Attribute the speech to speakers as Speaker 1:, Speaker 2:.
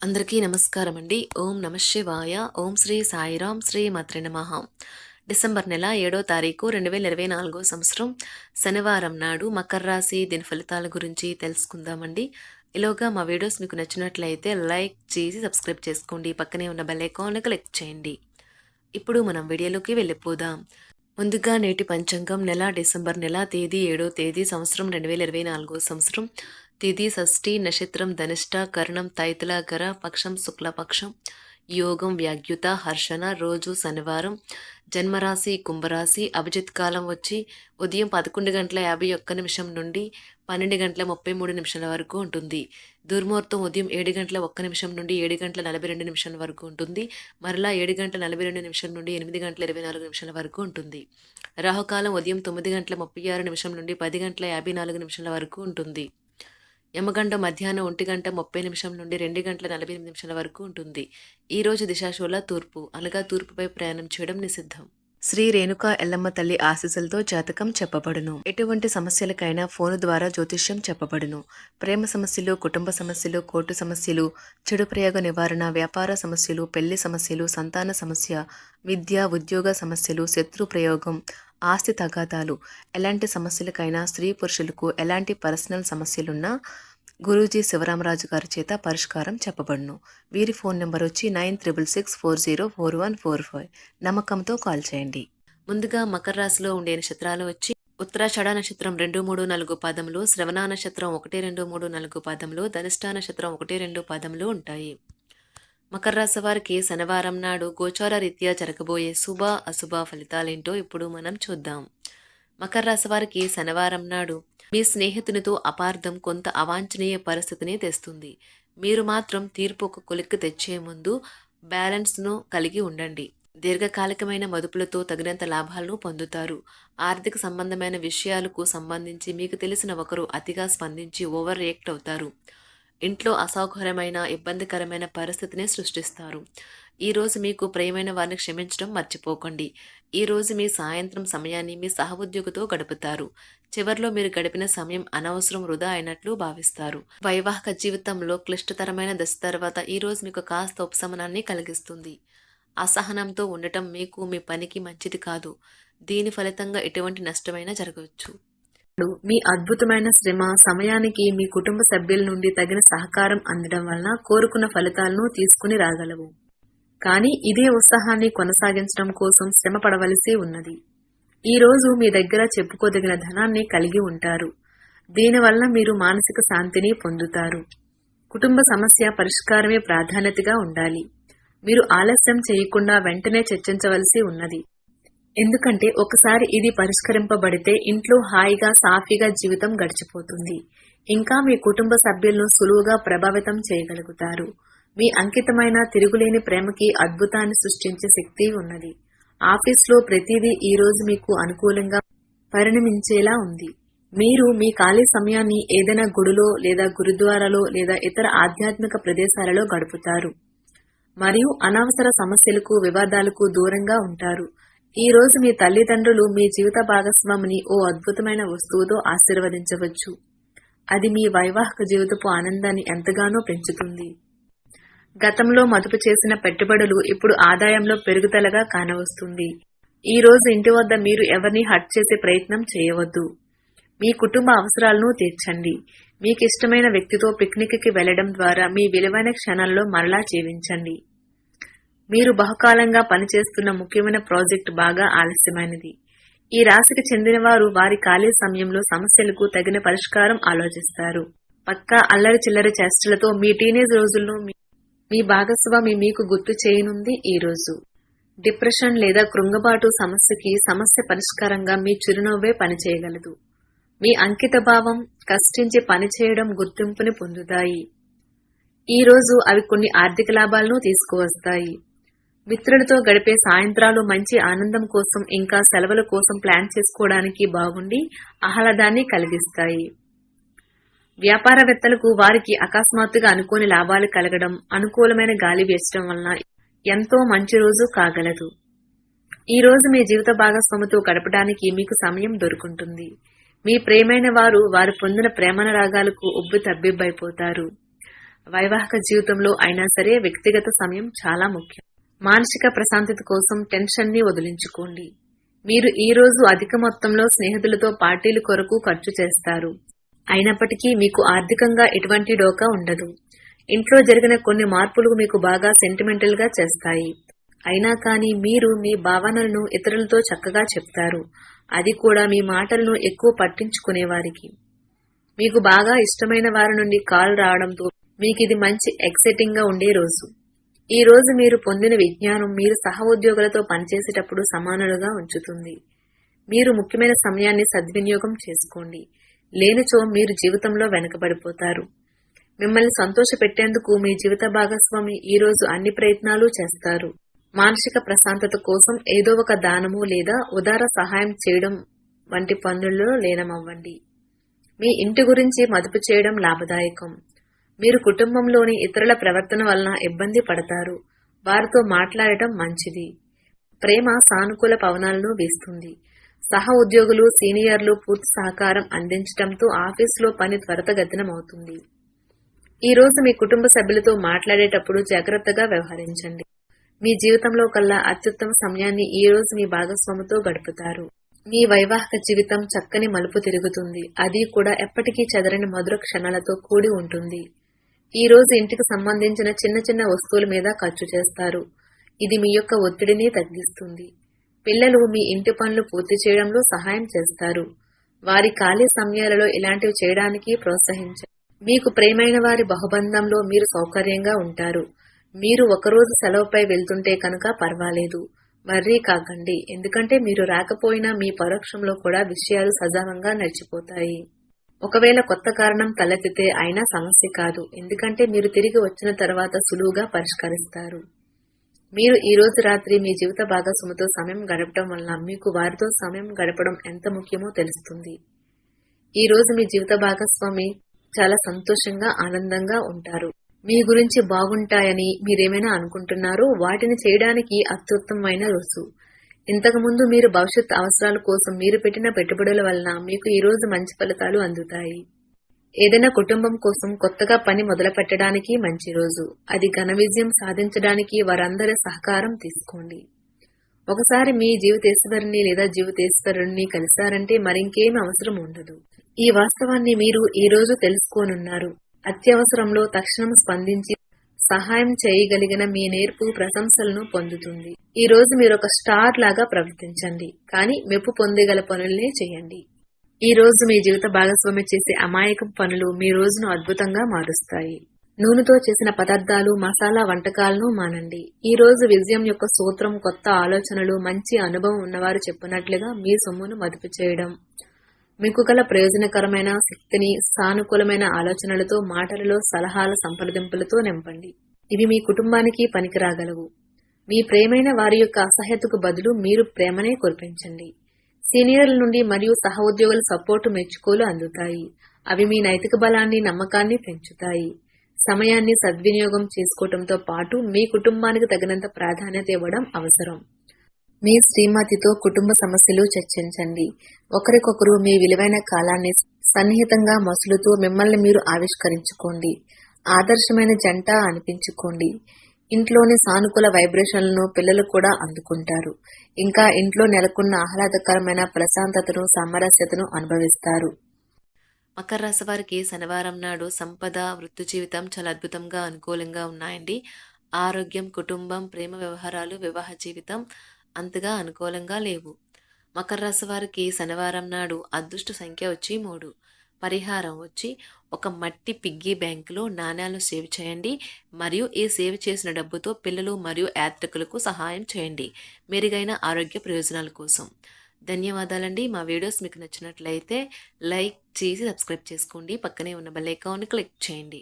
Speaker 1: అందరికీ నమస్కారం అండి ఓం నమ శివాయ. ఓం శ్రీ సాయిరాం శ్రీ మాత్రి నమః. డిసెంబర్ నెల ఏడో తారీఖు రెండు వేల ఇరవై నాలుగో సంవత్సరం శనివారం నాడు మకర రాశి దీని ఫలితాల గురించి తెలుసుకుందామండి. ఇలాగా మా వీడియోస్ మీకు నచ్చినట్లయితే లైక్ చేసి సబ్స్క్రైబ్ చేసుకోండి. పక్కనే ఉన్న బెల్ ఐకాన్ క్లిక్ చేయండి. ఇప్పుడు మనం వీడియోలోకి వెళ్ళిపోదాం. ముందుగా నేటి పంచాంగం నెల డిసెంబర్ నెల తేదీ ఏడో తేదీ సంవత్సరం రెండు వేల ఇరవై నాలుగో సంవత్సరం. తిథి షష్ఠి నక్షత్రం ధనిష్ట కరణం తైతులాకర పక్షం శుక్లపక్షం. యోగం వ్యాగ్యుత హర్షణ రోజు శనివారం. జన్మరాశి కుంభరాశి అభిజిత్ కాలం వచ్చి ఉదయం పదకొండు గంటల యాభై ఒక్క నిమిషం నుండి పన్నెండు గంటల ముప్పై మూడు నిమిషాల వరకు ఉంటుంది. దుర్ముహూర్తం ఉదయం ఏడు గంటల ఒక్క నిమిషం నుండి ఏడు గంటల నలభై రెండు నిమిషాల వరకు ఉంటుంది. మరలా ఏడు గంటల నలభై రెండు నిమిషం నుండి ఎనిమిది గంటల ఇరవై నాలుగు నిమిషాల వరకు ఉంటుంది. రాహుకాలం ఉదయం తొమ్మిది గంటల ముప్పై ఆరు నిమిషం నుండి పది గంటల యాభై నాలుగు నిమిషాల వరకు ఉంటుంది. యమగండ మధ్యాహ్నం ఒంటి గంట ముప్పై నిమిషం నుండి రెండు గంటల నలభై ఎనిమిది నిమిషాల వరకు ఉంటుంది. ఈ రోజు తూర్పు అనగా తూర్పుపై ప్రయాణం చేయడం నిషిద్ధం. శ్రీ రేణుక ఎల్లమ్మ తల్లి ఆశీస్సులతో జాతకం చెప్పబడును. ఎటువంటి సమస్యలకైనా ఫోను ద్వారా జ్యోతిష్యం చెప్పబడును. ప్రేమ సమస్యలు కుటుంబ సమస్యలు కోర్టు సమస్యలు చెడు ప్రయోగ నివారణ వ్యాపార సమస్యలు పెళ్ళి సమస్యలు సంతాన సమస్య విద్య ఉద్యోగ సమస్యలు శత్రు ప్రయోగం ఆస్తి తగాదాలు. ఎలాంటి సమస్యలకైనా స్త్రీ పురుషులకు ఎలాంటి పర్సనల్ సమస్యలున్నా గురూజీ శివరామరాజు గారి చేత పరిష్కారం చెప్పబడును. వీరి ఫోన్ నెంబర్ వచ్చి nine triple six four zero four one four five. నమ్మకంతో కాల్ చేయండి. ముందుగా మకర రాశిలో ఉండే నక్షత్రాలు వచ్చి ఉత్తరాషాఢ నక్షత్రం రెండు మూడు నాలుగు పాదములు శ్రవణ నక్షత్రం ఒకటి రెండు మూడు నాలుగు పాదములు ధనిష్ట నక్షత్రం ఒకటి రెండు పాదములు ఉంటాయి. మకర రాశి వారికి శనివారం నాడు గోచార రీత్యా జరగబోయే శుభ అశుభ ఫలితాలేంటో ఇప్పుడు మనం చూద్దాం. మకర రాశి వారికి శనివారం నాడు మీ స్నేహితునితో అపార్థం కొంత అవాంఛనీయ పరిస్థితిని తెస్తుంది. మీరు మాత్రం తీర్పు ఒక కొలిక్కి తెచ్చే ముందు బ్యాలెన్స్ను కలిగి ఉండండి. దీర్ఘకాలికమైన మదుపులతో తగినంత లాభాలను పొందుతారు. ఆర్థిక సంబంధమైన విషయాలకు సంబంధించి మీకు తెలిసిన ఒకరు అతిగా స్పందించి ఓవర్ రియాక్ట్ అవుతారు. ఇంట్లో అసౌకర్యమైన ఇబ్బందికరమైన పరిస్థితిని సృష్టిస్తారు. ఈరోజు మీకు ప్రియమైన వారిని క్షమించడం మర్చిపోకండి. ఈ రోజు మీ సాయంత్రం సమయాన్ని మీ సహోద్యోగితో గడుపుతారు. చివర్లో మీరు గడిపిన సమయం అనవసరం వృధా అయినట్లు భావిస్తారు. వైవాహిక జీవితంలో క్లిష్టతరమైన దశ తర్వాత ఈరోజు మీకు కాస్త ఉపశమనాన్ని కలిగిస్తుంది. అసహనంతో ఉండటం మీకు మీ పనికి మంచిది కాదు. దీని ఫలితంగా ఎటువంటి నష్టమైనా జరగవచ్చు. మీ అద్భుతమైన శ్రమ సమయానికి మీ కుటుంబ సభ్యుల నుండి తగిన సహకారం అందడం వలన కోరుకున్న ఫలితాలను తీసుకుని రాగలవు. కానీ ఇదే ఉత్సాహాన్ని కొనసాగించడం కోసం శ్రమ పడవలసి ఉన్నది. ఈ రోజు మీ దగ్గర చెప్పుకోదగిన ధనాన్ని కలిగి ఉంటారు. దీనివల్ల మీరు మానసిక శాంతిని పొందుతారు. కుటుంబ సమస్య పరిష్కారమే ప్రాధాన్యతగా ఉండాలి. మీరు ఆలస్యం చేయకుండా వెంటనే చర్చించవలసి ఉన్నది. ఎందుకంటే ఒకసారి ఇది పరిష్కరింపబడితే ఇంట్లో హాయిగా సాఫీగా జీవితం గడిచిపోతుంది. ఇంకా మీ కుటుంబ సభ్యులను సులువుగా ప్రభావితం చేయగలుగుతారు. మీ అంకితమైన తిరుగులేని ప్రేమకి అద్భుతాన్ని సృష్టించే శక్తి ఉన్నది. ఆఫీస్లో ప్రతిదీ ఈ రోజు మీకు అనుకూలంగా పరిణమించేలా ఉంది. మీరు మీ ఖాళీ సమయాన్ని ఏదైనా గుడిలో లేదా గురుద్వారాలో లేదా ఇతర ఆధ్యాత్మిక ప్రదేశాలలో గడుపుతారు. మరియు అనవసర సమస్యలకు వివాదాలకు దూరంగా ఉంటారు. ఈ రోజు మీ తల్లిదండ్రులు మీ జీవిత భాగస్వామిని ఓ అద్భుతమైన వస్తువుతో ఆశీర్వదించవచ్చు. అది మీ వైవాహిక జీవితపు ఆనందాన్ని ఎంతగానో పెంచుతుంది. గతంలో మదుపు చేసిన పెట్టుబడులు ఇప్పుడు ఆదాయంలో పెరుగుదలగా కానవస్తుంది. ఈ రోజు ఇంటి వద్ద మీరు ఎవరిని హట్ చేసే ప్రయత్నం చేయవద్దు. మీ కుటుంబ అవసరాలను తీర్చండి. మీకు ఇష్టమైన వ్యక్తితో పిక్నిక్కి వెళ్ళడం ద్వారా మీ విలువైన క్షణాల్లో మరలా జీవించండి. మీరు బహుకాలంగా పనిచేస్తున్న ముఖ్యమైన ప్రాజెక్టు బాగా ఆలస్యమైనది. ఈ రాశికి చెందిన వారు వారి ఖాళీ సమయంలో సమస్యలకు తగిన పరిష్కారం ఆలోచిస్తారు. పక్కా అల్లరి చిల్లరి చేష్టలతో మీ టీనేజ్ రోజుల్లో మీ భాగస్వామి మీకు గుర్తు చేయనుంది ఈ రోజు. డిప్రెషన్ లేదా కృంగబాటు సమస్యకి సమస్య పరిష్కారంగా మీ చిరునవ్వే పనిచేయగలదు. మీ అంకిత భావం కష్టించి పనిచేయడం గుర్తింపుని పొందుతాయి. ఈ రోజు అవి కొన్ని ఆర్థిక లాభాలను తీసుకువస్తాయి. మిత్రులతో గడిపే సాయంత్రాలు మంచి ఆనందం కోసం ఇంకా సెలవుల కోసం ప్లాన్ చేసుకోవడానికి బాగుండి ఆహ్లాదాన్ని కలిగిస్తాయి. వ్యాపారవేత్తలకు వారికి అకస్మాత్తుగా అనుకోని లాభాలు కలగడం అనుకూలమైన గాలి వేసడం వలన ఎంతో మంచి రోజు కాగలదు. ఈ రోజు మీ జీవిత భాగస్వామితో గడపడానికి మీకు సమయం దొరుకుంటుంది. మీ ప్రేమైన వారు వారు పొందిన ప్రేమన రాగాలకు ఉబ్బు తబ్బిబ్బైపోతారు.
Speaker 2: వైవాహిక జీవితంలో అయినా సరే వ్యక్తిగత సమయం చాలా ముఖ్యం. మానసిక ప్రశాంతత కోసం టెన్షన్ని వదిలించుకోండి. మీరు ఈ రోజు అధిక మొత్తంలో స్నేహితులతో పార్టీల కొరకు ఖర్చు చేస్తారు. అయినప్పటికీ మీకు ఆర్థికంగా ఎటువంటి డోకా ఉండదు. ఇంట్లో జరిగిన కొన్ని మార్పులు మీకు బాగా సెంటిమెంటల్గా చేస్తాయి. అయినా కానీ మీరు మీ భావనలను ఇతరులతో చక్కగా చెప్తారు. అది కూడా మీ మాటలను ఎక్కువ పట్టించుకునేవారికి. మీకు బాగా ఇష్టమైన వారి నుండి కాల్ రావడంతో మీకు ఇది మంచి ఎక్సైటింగ్గా ఉండే రోజు. ఈ రోజు మీరు పొందిన విజ్ఞానం మీరు సహ ఉద్యోగులతో పనిచేసేటప్పుడు సమానులుగా ఉంచుతుంది. మీరు ముఖ్యమైన సమయాన్ని సద్వినియోగం చేసుకోండి. లేనిచో మీరు జీవితంలో వెనకబడిపోతారు. మిమ్మల్ని సంతోష పెట్టేందుకు మీ జీవిత భాగస్వామి ఈ రోజు అన్ని ప్రయత్నాలు చేస్తారు. మానసిక ప్రశాంతత కోసం ఏదో ఒక దానము లేదా ఉదార సహాయం చేయడం వంటి పనుల్లో లీనమవ్వండి. మీ ఇంటి గురించి మదుపు చేయడం లాభదాయకం. మీరు కుటుంబంలోని ఇతరుల ప్రవర్తన వలన ఇబ్బంది పడతారు. వారితో మాట్లాడటం మంచిది. ప్రేమ సానుకూల పవనాలను వీస్తుంది. సహ ఉద్యోగులు సీనియర్లు పూర్తి సహకారం అందించడంతో ఆఫీసులో పని త్వరతగతినమవుతుంది. ఈ రోజు మీ కుటుంబ సభ్యులతో మాట్లాడేటప్పుడు జాగ్రత్తగా వ్యవహరించండి. మీ జీవితంలో కల్లా అత్యుత్తమ సమయాన్ని ఈ రోజు మీ భాగస్వామితో గడుపుతారు. మీ వైవాహిక జీవితం చక్కని మలుపు తిరుగుతుంది. అది కూడా ఎప్పటికీ చెదరని మధుర క్షణాలతో కూడి ఉంటుంది. ఈ రోజు ఇంటికి సంబంధించిన చిన్న చిన్న వస్తువుల మీద ఖర్చు చేస్తారు. ఇది మీ యొక్క ఒత్తిడిని తగ్గిస్తుంది. పిల్లలు మీ ఇంటి పనులు పూర్తి చేయడంలో సహాయం చేస్తారు. వారి ఖాళీ సమయాలలో ఇలాంటివి చేయడానికి ప్రోత్సహించారు మీకు ప్రేమైన వారి బహుబంధంలో మీరు సౌకర్యంగా ఉంటారు. మీరు ఒకరోజు సెలవుపై వెళ్తుంటే కనుక పర్వాలేదు. వర్రీ కాకండి. ఎందుకంటే మీరు రాకపోయినా మీ పరోక్షంలో కూడా విషయాలు సజావంగా నడిచిపోతాయి. ఒకవేళ కొత్త కారణం తలెత్తితే అయినా సమస్య కాదు. ఎందుకంటే మీరు తిరిగి వచ్చిన తర్వాత సులువుగా పరిష్కరిస్తారు. మీరు ఈ రోజు రాత్రి మీ జీవిత భాగస్వామితో సమయం గడపడం వలన మీకు వారితో సమయం గడపడం ఎంత ముఖ్యమో తెలుస్తుంది. ఈ రోజు మీ జీవిత భాగస్వామి చాలా సంతోషంగా ఆనందంగా ఉంటారు. మీ గురించి బాగుంటాయని మీరేమైనా అనుకుంటున్నారో వాటిని చేయడానికి అత్యుత్తమమైన రోజు ఇంతకుముందు మీరు భవిష్యత్ అవసరాల కోసం మీరు పెట్టిన పెట్టుబడుల వలన మీకు ఈ రోజు మంచి ఫలితాలు అందుతాయి. ఏదైనా కుటుంబం కోసం కొత్తగా పని మొదలు పెట్టడానికి మంచి రోజు. అది ఘన విజయం సాధించడానికి వారందరి సహకారం తీసుకోండి. ఒకసారి మీ జీవితేశ్వరుని లేదా జీవితేశ్వరుణ్ణి కలిశారంటే మరింకేం అవసరం ఉండదు. ఈ వాస్తవాన్ని మీరు ఈ రోజు తెలుసుకోనున్నారు. అత్యవసరంలో తక్షణం స్పందించి సహాయం చేయగలిగిన మీ నేర్పు ప్రశంసలను పొందుతుంది. ఈ రోజు మీరు ఒక స్టార్ లాగా ప్రవర్తించండి. కానీ మెప్పు పొందగల పనులనే చేయండి. ఈ రోజు మీ జీవిత భాగస్వామి చేసే అమాయకం పనులు మీ రోజును అద్భుతంగా మారుస్తాయి. నూనెతో చేసిన పదార్థాలు మసాలా వంటకాలను మానండి. ఈ రోజు విజయం యొక్క సూత్రం కొత్త ఆలోచనలు మంచి అనుభవం ఉన్నవారు చెప్పినట్లుగా మీ సొమ్మును మదుపు చేయడం. మీకు గల ప్రయోజనకరమైన శక్తిని సానుకూలమైన ఆలోచనలతో మాటలలో సలహాల సంప్రదింపులతో నింపండి. ఇవి మీ కుటుంబానికి పనికిరాగలవు. మీ ప్రేమైన వారి యొక్క అసహ్యతకు బదులు మీరు ప్రేమనే కురిపించండి. సీనియర్ల నుండి మరియు సహోద్యోగుల సపోర్టు మెచ్చుకోలు అందుతాయి. అవి మీ నైతిక బలాన్ని నమ్మకాన్ని పెంచుతాయి. సమయాన్ని సద్వినియోగం చేసుకోవడంతో పాటు మీ కుటుంబానికి తగినంత ప్రాధాన్యత ఇవ్వడం అవసరం. మీ శ్రీమతితో కుటుంబ సమస్యలు చర్చించండి. ఒకరికొకరు మీ విలువైన కాలాన్ని సన్నిహితంగా మసులుతూ మిమ్మల్ని మీరు ఆవిష్కరించుకోండి. ఆదర్శమైన జంట అనిపించుకోండి. ఇంట్లోని సానుకూల వైబ్రేషన్లను పిల్లలు కూడా అందుకుంటారు. ఇంకా ఇంట్లో నెలకొన్న ఆహ్లాదకరమైన ప్రశాంతతను సామరస్యతను అనుభవిస్తారు. మకర రాశి వారికి శనివారం నాడు సంపద వృత్తి జీవితం చాలా అద్భుతంగా అనుకూలంగా ఉన్నాయండి. ఆరోగ్యం కుటుంబం ప్రేమ వ్యవహారాలు వివాహ జీవితం అంతగా అనుకూలంగా లేవు. మకర రాశి వారికి శనివారం నాడు అదృష్ట సంఖ్య వచ్చి మూడు. పరిహారం వచ్చి ఒక మట్టి పిగ్గీ బ్యాంకులో నాణ్యాలను సేవ్ చేయండి. మరియు ఈ సేవ్ చేసిన డబ్బుతో పిల్లలు మరియు యాత్రికులకు సహాయం చేయండి. మెరుగైన ఆరోగ్య ప్రయోజనాల కోసం. ధన్యవాదాలండి. మా వీడియోస్ మీకు నచ్చినట్లయితే లైక్ చేసి సబ్స్క్రైబ్ చేసుకోండి. పక్కనే ఉన్న బెల్ ఐకాన్ని క్లిక్ చేయండి.